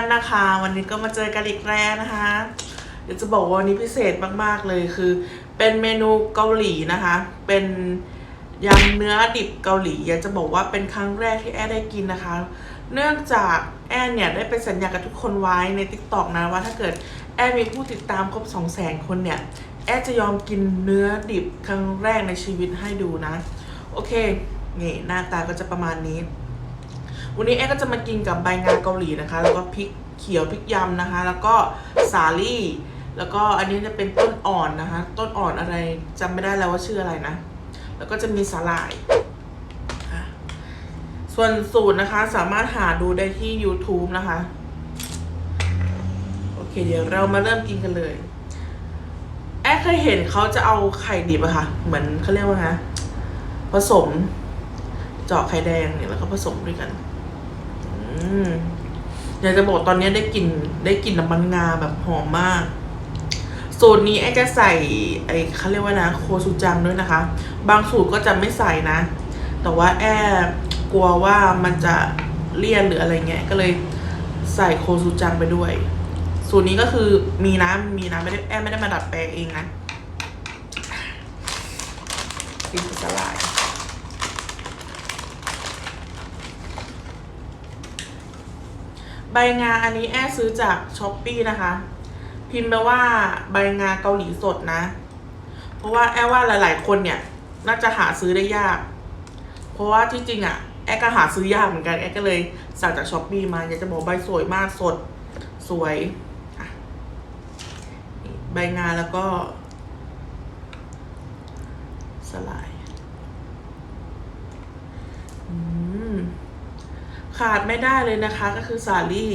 นนะคะ วันนี้ก็มาเจอกันอีกแล้วนะคะ เดี๋ยวจะบอกว่าวันนี้พิเศษมากๆเลยคือ เป็นเมนูเกาหลีนะคะ เป็นยำเนื้อดิบเกาหลีอยากจะบอกว่าเป็นครั้งแรกที่แอดได้กินนะคะ เนื่องจากแอดเนี่ยได้ไปสัญญากับทุกคนไว้ใน t ิ k t o k นะว่าถ้าเกิดแอดมีผู้ติดตามครบ2 0 0 0 0 0คนเนี่ยแอดจะยอมกินเนื้อดิบครั้งแรกในชีวิตให้ดูนะ โอเค นี่หน้าตาก็จะประมาณนี้ วันนี้แอดก็จะมากินกับใบงาเกาหลีนะคะ แล้วก็พริกเขียวพริกยำนะคะ แล้วก็สาลี่ แล้วก็อันนี้จะเป็นต้นอ่อนนะคะ ต้นอ่อนอะไรจำไม่ได้แล้วว่าชื่ออะไรนะ แล้วก็จะมีสาหร่ายส่วนสูตรนะคะสามารถหาดูได้ที่ YouTube นะคะ โอเคเดี๋ยวเรามาเริ่มกินกันเลย แอดเคยเห็นเขาจะเอาไข่ดิบอะค่ะ เหมือนเขาเรียกว่าไงผสม เจาะไข่แดงเนี่ยแล้วก็ผสมด้วยกัน มอยากจะบอกตอนนี้ได้กลิ่นได้กลิ่นน้ำมันงาแบบหอมมาก สูตรนี้แอจะใส่ไอ้เขาเรียกว่านะ โคชูจังด้วยนะคะ บางสูตรก็จะไม่ใส่นะ แต่ว่าแอดกลัวว่ามันจะเลี่ยนหรืออะไรเงี้ยก็เลยใส่โคชูจังไปด้วย สูตรนี้ก็คือมีนะมีนะไม่ได้แอดไม่ได้มาดัดแปลงเองนะกินสลาย ใบงาอันนี้แอดซื้อจากช้อปปีนะคะ พิมพ์ไปว่าใบงาเกาหลีสดนะ เพราะว่าแอดว่าหลาย ๆ คนเนี่ย น่าจะหาซื้อได้ยาก เพราะว่าที่จริงอะ่ะแอดก็หาซื้อยากเหมือนกันแอดก็เลยสั่งจากช้อปปีมาอยากจะบอกใบสวยมากสดสวยใบงาแล้วก็ สลาย อืม ขาดไม่ได้เลยนะคะก็คือสาลี่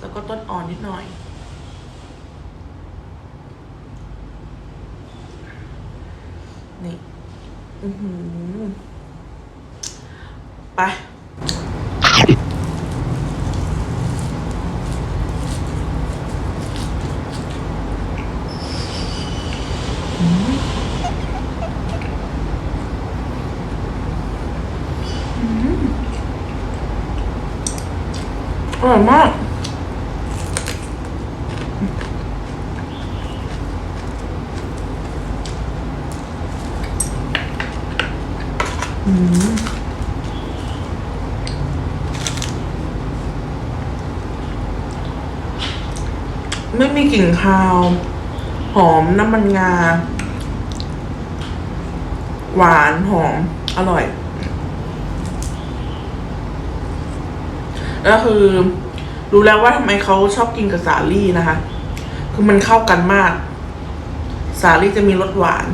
แล้วก็ต้นอ่อนนิดหน่อย นี่ อือหือไป ร่อยมากอืมไม่มีกลิ่นคาว หอมน้ำมันงา หวานหอม อร่อย ก็คือรู้แล้วว่าทำไมเขาชอบกินกับสาลี่นะคะ คือมันเข้ากันมาก สาลี่จะมีรสหวาน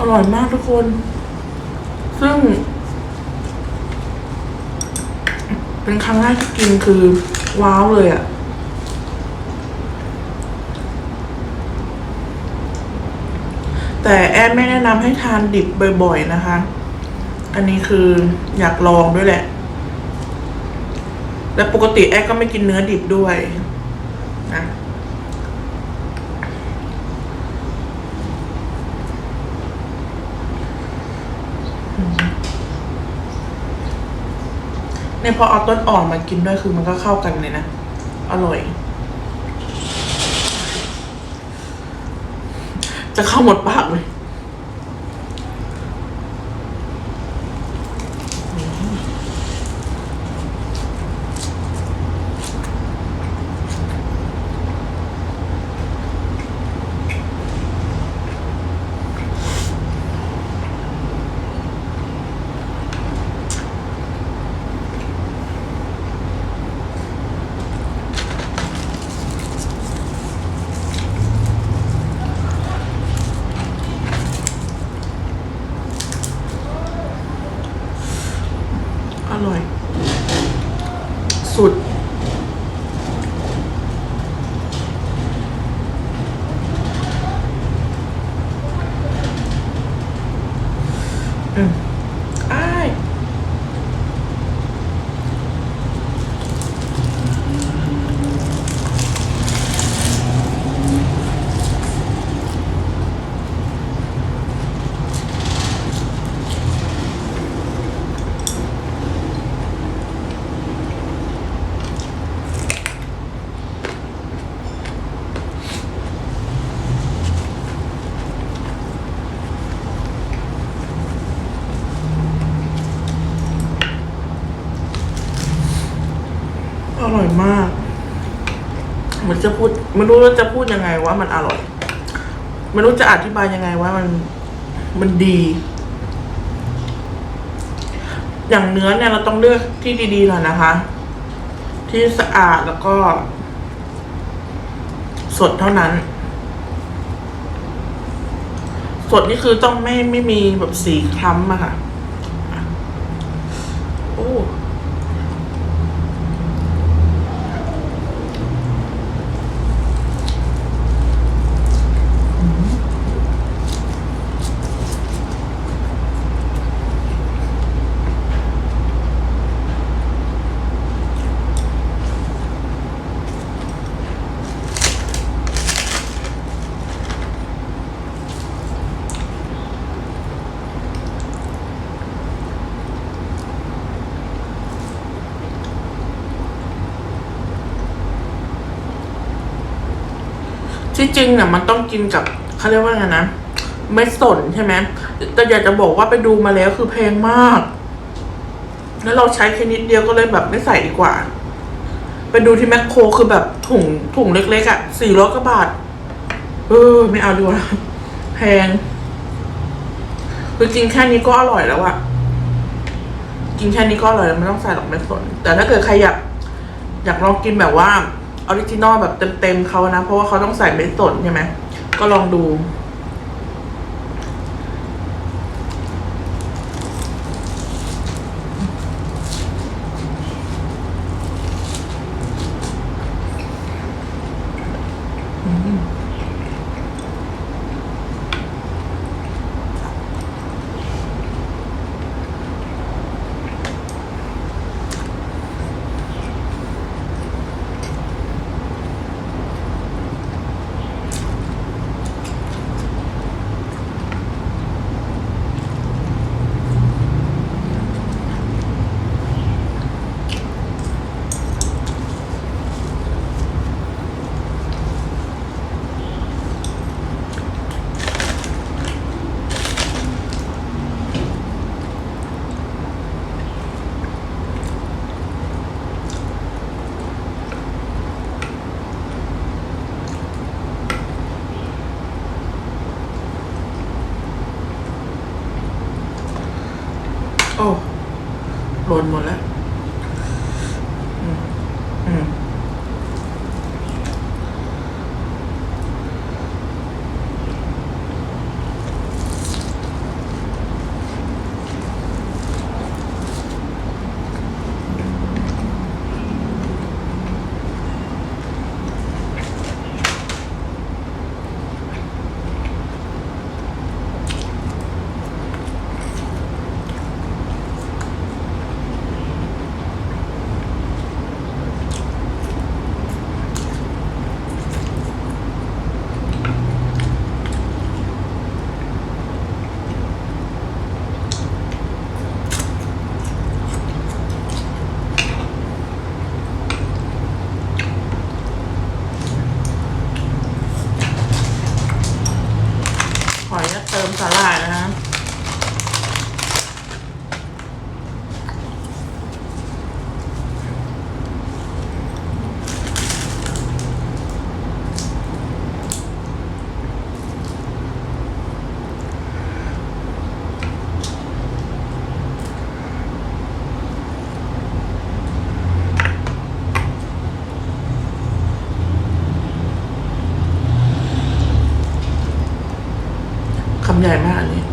อ ร่อยมากทุกคน ซึ่ง เป็นครั้งแรกที่กินคือ ว้าวเลยอะแต่แอดไม่แนะนำให้ทานดิบบ่อยๆนะคะ อันนี้คืออยากลองด้วยแหละ และปกติแอดก็ไม่กินเนื้อดิบด้วยนะ เนี่ยพอเอาต้นอ่อนมากินด้วยคือมันก็เข้ากันเลยนะ อร่อย จะเข้าหมดปากเลย สุด อืมอ้าย อร่อยมาก เหมือน จะพูดไม่รู้ว่าจะพูดยังไงว่ามันอร่อยไม่รู้จะอธิบายยังไงว่ามันมันดี อย่างเนื้อเนี่ยเราต้องเลือกที่ดีๆหน่อยนะคะ ที่สะอาดแล้วก็ สดเท่านั้น สดนี่คือต้องไม่ไม่มีแบบสีคล้ำอะค่ะ โอ้ ที่จริงเนี่ยมันต้องกินกับเขาเรียกว่าไงนะไม่สนใช่ไหมแต่อยากจะบอกว่าไปดูมาแล้วคือแพงมาก แล้วเราใช้แค่นิดเดียวก็เลยแบบไม่ใส่ดีกว่า ไปดูที่แมคโครคือแบบถุงถุงเล็กๆอะ่ะสี่ร้อยกว่าบาท เออ ไม่เอาดีกว่าแพงคือกินแค่นี้ก็อร่อยแล้วอะกินแค่นี้ก็อร่อยแล้วไม่ต้องใส่หรอกไม่สน แต่ถ้าเกิดใครอยากอยากลองกินแบบว่า ออริจินอลแบบเต็มๆเขานะ เพราะว่าเขาต้องใส่เม็ดสนใช่ไหมก็ลองดู โอ้ หล่นหมดแล้ว อืม อืม ขออนุญาตเติมสาหร่ายนะฮะ คำ ใหญ่มากอันนี้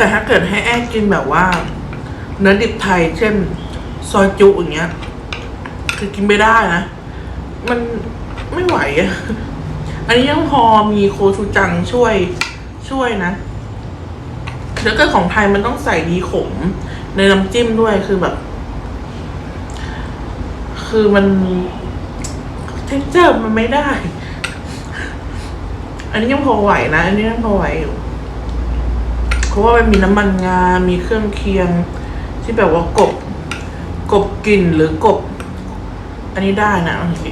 แต่ถ้าเกิดให้แอ้กินแบบว่า เนื้อดิบไทย เช่น ซอยจุอย่างเงี้ย คือกินไม่ได้นะ มันไม่ไหวอะอันนี้ยังพอมีโคชูจังช่วยช่วยนะแล้วก็ของไทยมันต้องใส่ดีขม ในน้ำจิ้มด้วยคือแบบ คือมันเท็กเจอร์มันไม่ได้ อันนี้ยังพอไหวนะ อันนี้ยังพอไหวอยู่ เพราะว่ามันมีน้ำมันงา มีเครื่องเคียง ที่แบบว่ากบ กบกลิ่นหรือกบ อันนี้ได้นะโอเค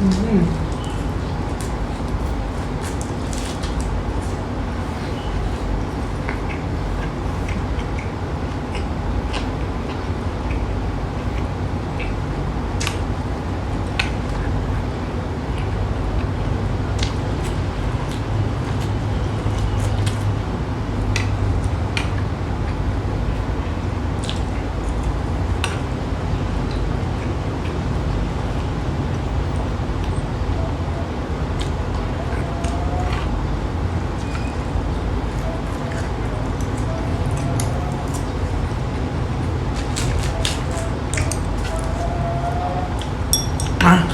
อืม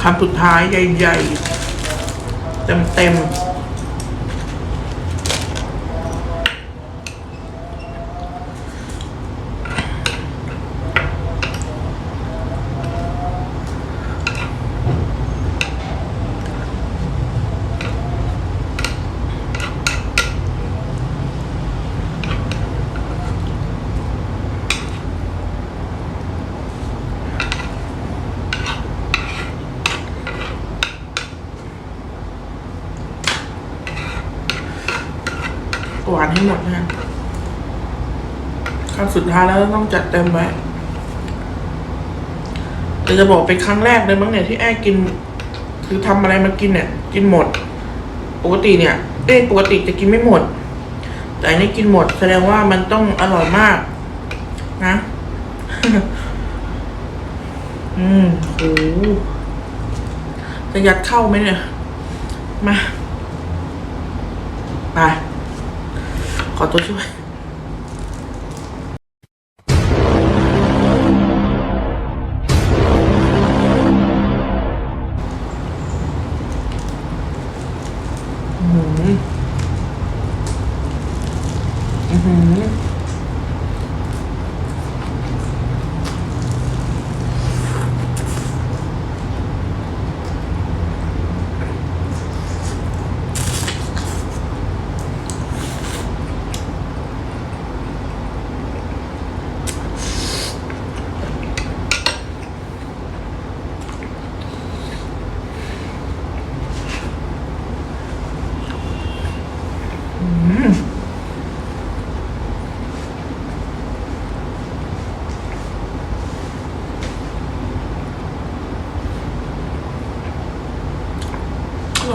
คำสุดท้ายใหญ่ๆเต็มๆ ให้หมดนะคำสุดท้ายแล้วต้องจัดเต็มไว้แต่จะบอกเป็นครั้งแรกเลยมั้งเนี่ยที่แอ้กิน คือทำอะไรมากินเนี่ย กินหมด ปกติเนี่ยเอ้ปกติจะกินไม่หมด แต่อันนี้กินหมด แสดงว่ามันต้องอร่อยมาก นะ อืมโหจะยัดเข้าไหมเนี่ย มา ไป ขอตัว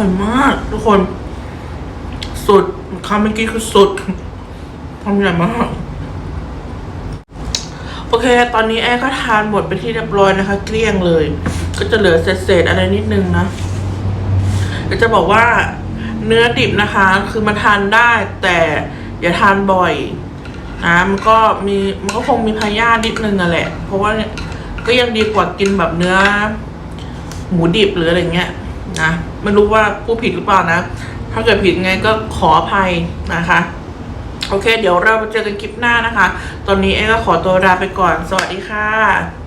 อร่อยมาก ทุกคน สุดคำเมื่อกี้คือสุดทำใหญ่มาก โอเค ตอนนี้แอร์ก็ทานหมดไปที่เรียบร้อยนะคะ เกลี้ยงเลย ก็จะเหลือเศษๆอะไรนิดนึงนะก็จะบอกว่าเนื้อดิบนะคะ คือมาทานได้แต่อย่าทานบ่อยนะมันก็มีมันก็คงมีพยาธินิดนึงนั่นแหละ เพราะว่าก็ยังดีกว่ากินแบบเนื้อ หมูดิบหรืออะไรเงี้ย นะไม่รู้ว่าผู้ผิดหรือเปล่านะ ถ้าเกิดผิดไงก็ขออภัยนะคะ โอเค เดี๋ยวเราเจอกันคลิปหน้านะคะ ตอนนี้เอ๊ก็ขอตัวลาไปก่อน สวัสดีค่ะ